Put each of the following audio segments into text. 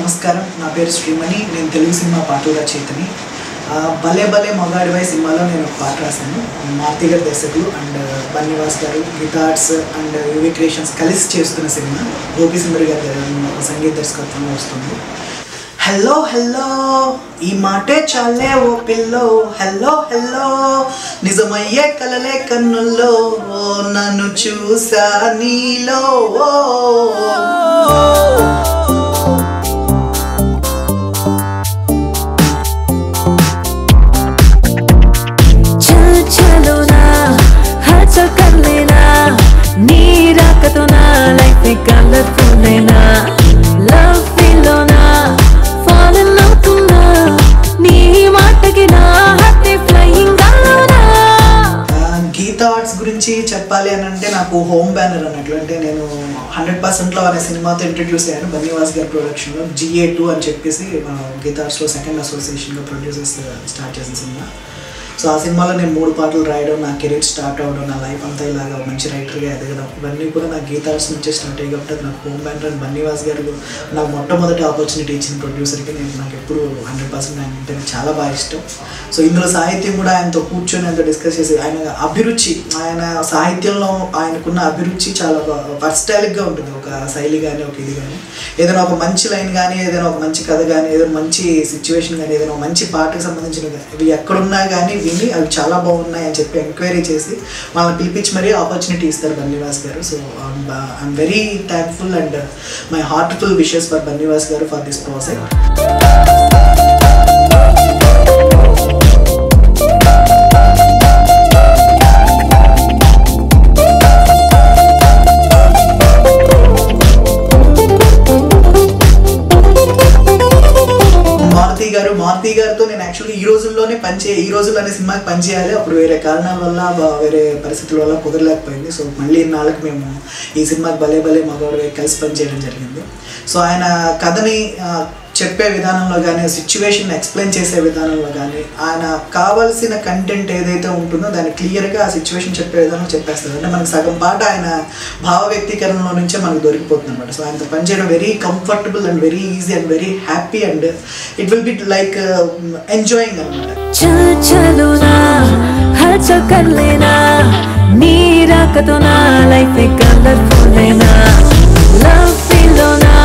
నమస్కారం. నా పేరు శ్రీమణి. నేను తెలుగు సినిమా పాట రచయితని భలే భలే మొగాడివై సినిమాలో నేను ఒక పాట రాశాను. మారుతి గారి దర్శకులు అండ్ బన్నివాస్ గారు రికార్డ్స్ అండ్ యువి క్రియేషన్స్ కలిసి చేస్తున్న సినిమా. గోపి సుందర్ గారి సంగీత దర్శకత్వంలో వస్తుంది. హలో హలో ఈ మాటే చాలే ఓ పిల్లో. హలో హలో నిజమయ్యే కలలే కన్నుల్లో. నన్ను చూసా నీలో. చెప్పాలి అని అంటే నాకు హోమ్ బ్యానర్ అన్నట్లు అంటే నేను హండ్రెడ్ పర్సెంట్లో అనే సినిమాతో ఇంట్రడ్యూస్ అయ్యాను. బన్నీవాస్ గారి ప్రొడక్షన్లో జిఏ టూ అని చెప్పేసి గీతార్స్లో సెకండ్ అసోసియేషన్గా ప్రొడ్యూసర్స్ స్టార్ట్ చేసిన సినిమా. సో ఆ సినిమాలో నేను మూడు పాటలు రాయడం నా కెరీర్ స్టార్ట్ అవ్వడం నా లైఫ్ అంతా ఇలాగా మంచి రైటర్గా ఎదగడం ఇవన్నీ కూడా నా గీత నుంచి నుంచే స్టార్ట్ అయ్యి కాబట్టి నాకు హోమ్ బ్యాండ్ అండ్ బన్నీవాస్ గారు నాకు మొట్టమొదటి ఆపర్చునిటీ ఇచ్చిన ప్రొడ్యూసర్కి నేను నాకు ఎప్పుడు హండ్రెడ్ పర్సెంట్ ఆయన అంటే చాలా బాగా ఇష్టం. సో ఇందులో సాహిత్యం కూడా ఆయనతో కూర్చొని ఆయనతో డిస్కస్ చేసి ఆయన అభిరుచి ఆయన సాహిత్యంలో ఆయనకున్న అభిరుచి చాలా వర్స్టైల్గా ఉంటుంది. ఒక శైలి కానీ ఒక ఇది కానీ ఏదైనా ఒక మంచి లైన్ కానీ ఏదైనా ఒక మంచి కథ కానీ ఏదైనా మంచి సిచ్యువేషన్ కానీ ఏదైనా ఒక మంచి పాటకు సంబంధించిన ఇవి ఎక్కడున్నా కానీ విని అవి చాలా బాగున్నాయి అని చెప్పి ఎంక్వైరీ చేసి వాళ్ళని పిలిపించి మరీ ఆపర్చునిటీ ఇస్తారు Bunnyvas garu. So I'm very thankful and my heartful wishes for Bunnyvas garu for this project గారు మారుతి గారితో నేను యాక్చువల్లీ ఈ రోజుల్లోనే పనిచే ఈ రోజుల్లో అనే సినిమాకి పనిచేయాలి అప్పుడు వేరే కారణాల వల్ల వేరే పరిస్థితుల వల్ల కుదరలేకపోయింది. సో మళ్ళీ ఇన్నాళ్ళకి మేము ఈ సినిమాకి భలే భలే మగవాడు కలిసి పనిచేయడం జరిగింది. సో ఆయన కథని చెప్పే విధానంలో కానీ సిచ్యువేషన్ ఎక్స్ప్లెయిన్ చేసే విధానంలో కానీ ఆయన కావాల్సిన కంటెంట్ ఏదైతే ఉంటుందో దాన్ని క్లియర్గా ఆ సిచ్యువేషన్ చెప్పే విధానం చెప్పేస్తారు అంటే మనకి సగం పాట ఆయన భావ వ్యక్తీకరణలో నుంచే మనకు దొరికిపోతుంది అనమాట సో ఆయనతో పనిచేయడం very comfortable and very easy and very happy and it will be like enjoying అనమాట నీ రాకతో నా లైఫ్ కలర్ఫుల్ లవ్ ఫీల్ నా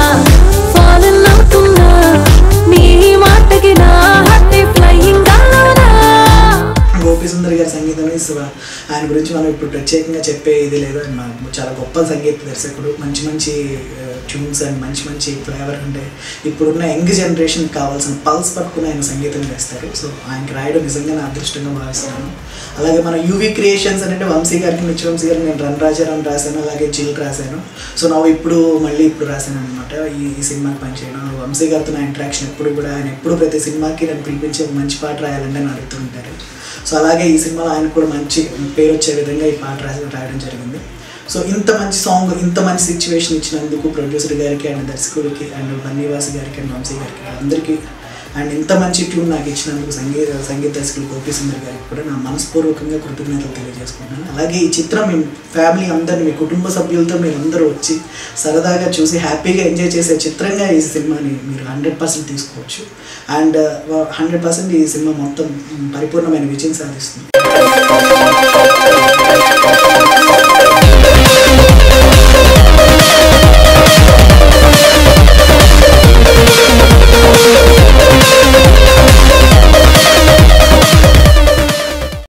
ఆయన గురించి మనం ఇప్పుడు ప్రత్యేకంగా చెప్పే ఇది లేదు. ఆయన చాలా గొప్ప సంగీత దర్శకుడు. మంచి మంచి ట్యూన్స్ అండ్ మంచి మంచి ఫ్లేవర్ అంటే ఇప్పుడున్న యంగ్ జనరేషన్ కావాల్సిన పల్స్ పట్టుకుని ఆయన సంగీతం చేస్తారు. సో ఆయనకి రాయడం నిజంగా నా అదృష్టంగా భావిస్తున్నాను. అలాగే మన యూవి క్రియేషన్స్ అంటే వంశీ గారికి నిత్య వంశీ గారికి నేను రన్ రాజారాం రాశాను అలాగే చిల్ రాశాను. సో నా ఇప్పుడు మళ్ళీ ఇప్పుడు రాశాను అనమాట ఈ సినిమాకి పనిచేయడం. వంశీ గారితో నా ఇంట్రాక్షన్ ఎప్పుడు కూడా ఆయన ఎప్పుడు ప్రతి సినిమాకి నన్ను పిలిపించి మంచి పాట రాయాలంటే నన్ను అడుగుతూ ఉంటారు. సో అలాగే ఈ సినిమాలో ఆయన కూడా మంచి పేరు వచ్చే విధంగా ఈ పాట రాసి రాయడం జరిగింది. సో ఇంత మంచి సాంగ్ ఇంత మంచి సిచ్యువేషన్ ఇచ్చినందుకు ప్రొడ్యూసర్ గారికి అండ్ దర్శకుడికి అండ్ బన్నీవాస్ గారికి అండ్ వంశీ గారికి అందరికీ అండ్ ఇంత మంచి ట్యూన్ నాకు ఇచ్చినందుకు సంగీత సంగీత దర్శకులు గోపి సుందర్ గారికి కూడా నా మనస్పూర్వకంగా కృతజ్ఞతలు తెలియజేసుకుంటున్నాను. అలాగే ఈ చిత్రం మీ ఫ్యామిలీ అందరిని మీ కుటుంబ సభ్యులతో మీరు అందరూ వచ్చి సరదాగా చూసి హ్యాపీగా ఎంజాయ్ చేసే చిత్రంగా ఈ సినిమాని మీరు హండ్రెడ్ పర్సెంట్ తీసుకోవచ్చు. అండ్ హండ్రెడ్ పర్సెంట్ ఈ సినిమా మొత్తం పరిపూర్ణమైన విజయం సాధిస్తుంది.